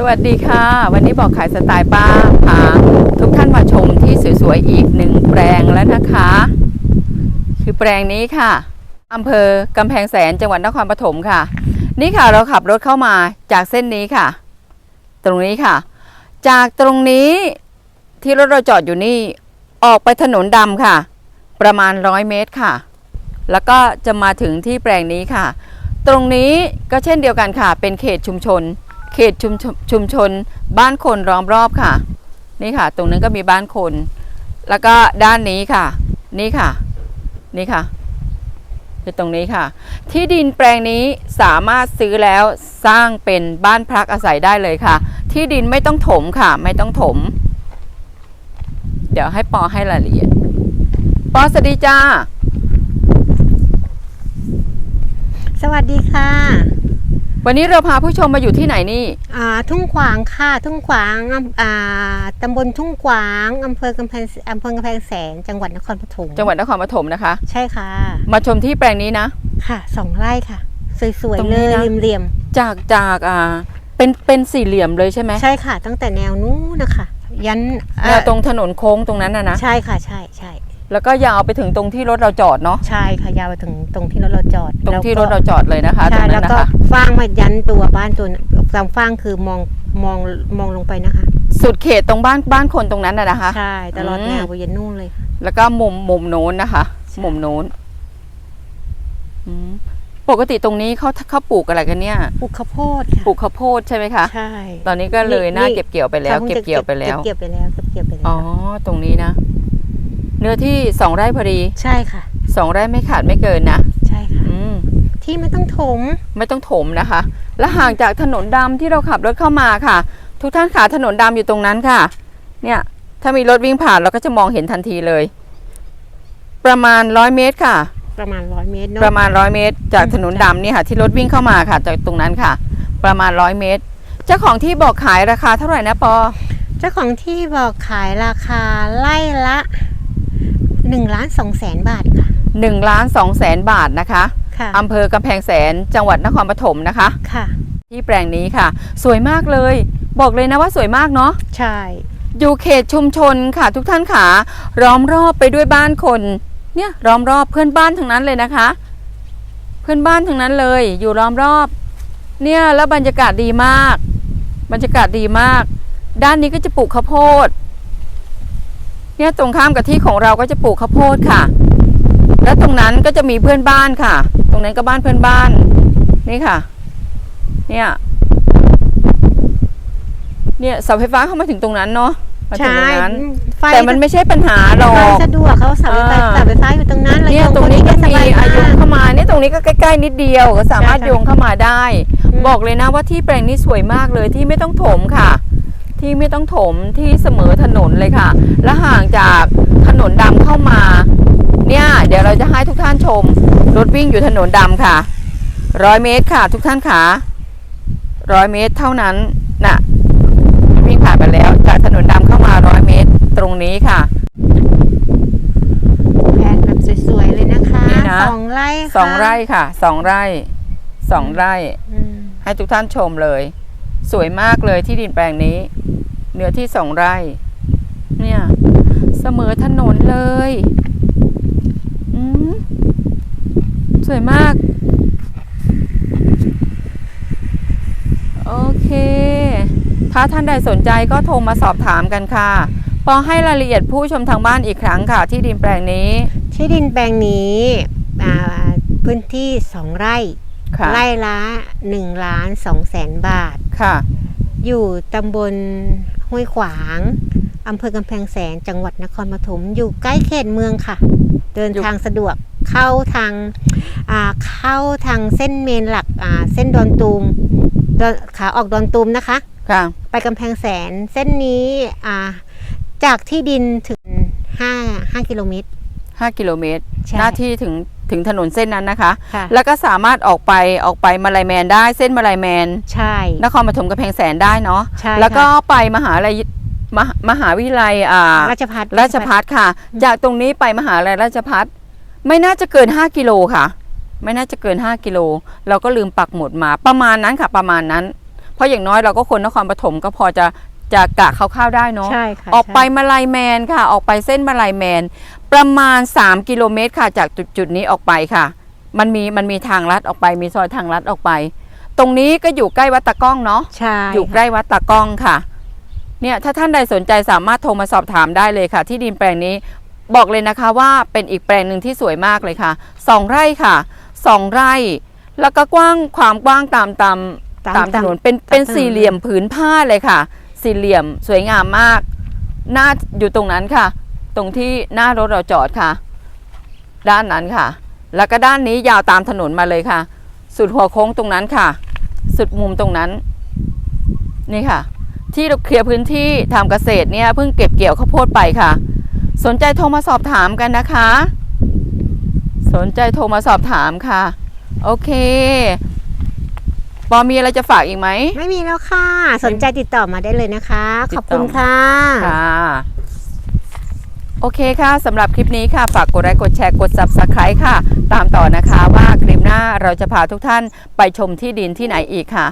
สวัสดีค่ะ วันนี้บอกขายสไตล์ป้าพาทุกท่านมาชมที่สวยๆอีกหนึ่งแปลงแล้วนะคะ คือแปลงนี้ค่ะอำเภอกำแพงแสนจังหวัดนครปฐมค่ะ นี่ค่ะเราขับรถเข้ามาจากเส้นนี้ค่ะ ตรงนี้ค่ะ จากตรงนี้ที่รถเราจอดอยู่นี่ออกไปถนนดำค่ะ ประมาณร้อยเมตรค่ะ แล้วก็จะมาถึงที่แปลงนี้ค่ะ ตรงนี้ก็เช่นเดียวกันค่ะ เป็นเขตชุมชน เขตชุมชนชุมชนบ้านคนล้อมรอบค่ะ นี่ค่ะ ตรงนั้นก็มีบ้านคน แล้วก็ด้านนี้ค่ะ นี่ค่ะ นี่ค่ะคือตรงนี้ค่ะ ที่ดินแปลงนี้สามารถซื้อแล้วสร้างเป็นบ้านพักอาศัยได้เลยค่ะ ที่ดินไม่ต้องถมค่ะ ไม่ต้องถม เดี๋ยวให้ปอให้รายละเอียด ปอสวัสดีจ้า สวัสดีค่ะ วันนี้เราพาผู้ชมมาอยู่ที่ไหนนี่ อ่าทุ่งขวางค่ะ ทุ่งขวางอำอ่าตำบลทุ่งขวางอำเภอกำแพงอำเภอกำแพงแสนจังหวัดนครปฐมจังหวัดนครปฐมนะคะ ใช่ค่ะ มาชมที่แปลงนี้นะ ค่ะสองไร่ค่ะ สวยตรงๆเลนี้ยนะริมเหลี่ยมจากจากอ่าเป็นเป็นสี่เหลี่ยมเลยใช่ไหมๆใช่ค่ะ ตั้งแต่แนวนู้นนะคะ ยันแนวตรงถนนโค้งตรงนั้นนะนะใช่ค่ะ ใช่ใช่ แล้วก็ยาวไปถึงตรงที่รถเราจอดเนาะใช่ค่ะยาวไปถึงตรงที่รถเราจอดตรงที่รแล้ถวก็เราจอดเลยนะคะตรใช่งนั้แล้วนนะก็คะฟางมายันตัวบ้านตัวตามฟางคือมองมองมองลงไปนะคะ สุดเขตตรงบ้านบ้านคนตรงนั้นนะนะคะ ใช่ตลอดอืมแนวไปยันนู่นเลยค่ะแล้วก็มุมมุมโน้นนะคะ ใช่ มุมโน้นอืมปกติตรงนี้เขาเขาปลูกอะไรกันเนี่ย ปลูกข้าวโพดค่ะปลูกข้าวโพดใช่ไหมคะ ใช่ ตอนนี้ก็เลยนี่น่านี่ เก็บเกี่ยวไปแล้วขาเก็บจะเกี่ยวไปแล้ว เก็บเกี่ยวไปแล้วเก็บเกี่ยวไปแล้วอ๋อตรงนี้นะ เนื้อที่สองไร่พอดีใช่ค่ะ สองไร่ไม่ขาดไม่เกินนะใช่ค่ะ อืมที่ไม่ต้องถมไม่ต้องถมนะคะ และห่างจากถนนดำที่เราขับรถเข้ามาค่ะ ทุกท่านขาถนนดำอยู่ตรงนั้นค่ะ เนี่ย ถ้ามีรถวิ่งผ่านเราก็จะมองเห็นทันทีเลย ประมาณร้อยเมตรค่ะ ประมาณร้อยเมตรเนาะประมาณร้อยเมตร จากถนนดำนี่ค่ะ ที่รถวิ่งเข้ามาค่ะ จากตรงนั้นค่ะ ประมาณร้อยเมตร เจ้าของที่บอกขายราคาเท่าไหร่นะปอ เจ้าของที่บอกขายราคาไล่ละ หนึ่งล้านสองแสนบาทค่ะหนึ่งล้านสองแสนบาทนะคะค่ะอำเภอกำแพงแสนจังหวัดนครปฐมนะคะค่ะ ที่แปลงนี้ค่ะ สวยมากเลย บอกเลยนะว่าสวยมากเนาะใช่อยู่เขตชุมชนค่ะทุกท่านขาล้อมรอบไปด้วยบ้านคน เนี่ยล้อมรอบเพื่อนบ้านทั้งนั้นเลยนะคะ เพื่อนบ้านทั้งนั้นเลย อยู่ล้อมรอบ เนี่ยแล้วบรรยากาศดีมาก บรรยากาศดีมาก ด้านนี้ก็จะปลูกข้าวโพด เนี่ยตรงข้ามกับที่ของเราก็จะปลูกข้าวโพดค่ะ แล้วตรงนั้นก็จะมีเพื่อนบ้านค่ะ ตรงนั้นก็บ้านเพื่อนบ้าน นี่ค่ะ เนี่ย เนี่ยเสาไฟฟ้าเข้ามาถึงตรงนั้นเนาะมาถึงใช่ตรงนั้นไฟแต่มันไม่ใช่ปัญหาหรอไฟกสะดวกเขาเสาไฟฟ้าอ่าเสาไฟฟ้าอยู่ตรงนั้นเนี่ยโยตรงนี้ก็คมีสบอายุมกเข้ามาเนี่ยตรงนี้ก็ใกล้ๆนิดเดียวก็สามารถใช่ค่ะโยงเข้ามาได้อืมบอกเลยนะว่าที่แปลงนี้สวยมากเลยที่ไม่ต้องถมค่ะ ที่ไม่ต้องถมที่เสมอถนนเลยค่ะ และห่างจากถนนดำเข้ามา เนี่ยเดี๋ยวเราจะให้ทุกท่านชม รถวิ่งอยู่ถนนดำค่ะร้อยเมตรค่ะ ทุกท่านขาร้อยเมตรเท่านั้นน่ะวิ่งผ่านไปแล้วจากถนนดำเข้ามาร้อยเมตรตรงนี้ค่ะแผนแบบสวยๆเลยนะคะนี่นะสองไร่ค่ะสองไร่ค่ะสองไร่สองไร่อืมให้ทุกท่านชมเลย สวยมากเลยที่ดินแปลงนี้ เนื้อที่สองไร่ เนี่ย เสมอถนนเลยอืมสวยมาก โอเค ถ้าท่านใดสนใจก็โทรมาสอบถามกันค่ะพอให้รายละเอียดผู้ชมทางบ้านอีกครั้งค่ะ ที่ดินแปลงนี้ ที่ดินแปลงนี้อ่าพื้นที่สองไร่ค่ะไร่ละ1ล้าน2แสนบาท ค่ะ อยู่ตำบลห้วยขวางอำเภอกำแพงแสนจังหวัดนครปฐมอยู่ใกล้เขตเมืองค่ะ เดินอยู่ ทางสะดวกเข้าทางอ่าเข้าทางเส้นเมนหลักอ่าเส้นดอนตูมดอนขาออกดอนตูมนะคะ ค่ะ ไปกำแพงแสนเส้นนี้อ่าจากที่ดินถึง5 5กิโลเมตร 5 กิโลเมตร ใช่ หน้าที่ถึง ถึงถนนเส้นนั้นนะคะ ค่ะ แล้วก็สามารถออกไปออกไปมาลายแมนได้เส้นมาลายแมน ใช่ นครปฐมกำแพงแสนได้เนาะใช่แล้วก็ค่ะไปมหาลัยมหามหาวิทยาลัยอ่าราชพัฒราชพัฒค่ะ จากตรงนี้ไปมหาลัยราชพัฒไม่น่าจะเกิน 5 กิโลค่ะ ไม่น่าจะเกิน 5 กิโล เราก็ลืมปักหมุดมาประมาณนั้นค่ะประมาณนั้น เพราะอย่างน้อยเราก็คนนครปฐมก็พอจะจะกะคร่าวๆได้เนาะ ใช่ค่ะออกไปใช่มาลายแมนค่ะ ออกไปเส้นมาลายแมนประมาณ 3 กิโลเมตรค่ะจากจุดจุดนี้ออกไปค่ะ มันมีมันมีทางลัดออกไป มีซอยทางลัดออกไป ตรงนี้ก็อยู่ใกล้วัดตะก้องเนาะใช่อยู่ใกล้วัดตะก้องค่ะเนี่ยถ้าท่านใดสนใจสามารถโทรมาสอบถามได้เลยค่ะ ที่ดินแปลงนี้บอกเลยนะคะว่าเป็นอีกแปลงหนึ่งที่สวยมากเลยค่ะสองไร่ค่ะสองไร่ แล้วก็กว้างความกว้างตามตามตามถนนเป็นเป็นสี่เหลี่ยมผืนผ้าเลยค่ะ สี่เหลี่ยมสวยงามมากหน้าอยู่ตรงนั้นค่ะ ตรงที่หน้ารถเราจอดค่ะ ด้านนั้นค่ะ แล้วก็ด้านนี้ยาวตามถนนมาเลยค่ะ สุดหัวโค้งตรงนั้นค่ะ สุดมุมตรงนั้น นี่ค่ะ ที่เราเคลียร์พื้นที่ทำเกษตรเนี่ยเพิ่งเก็บเกี่ยวข้าวโพดไปค่ะ สนใจโทรมาสอบถามกันนะคะ สนใจโทรมาสอบถามค่ะ โอเคปอมีอะไรจะฝากอีกไหม ไม่มีแล้วค่ะ สนใจติดต่อมาได้เลยนะคะติดขต่ออบคุณค่ะค่ะโอเคค่ะสำหรับคลิปนี้ค่ะ ฝากกดไลค์กดแชร์กด Subscribe ค่ะ ตามต่อนะคะว่าคลิปหน้าเราจะพาทุกท่านไปชมที่ดินที่ไหนอีกค่ะ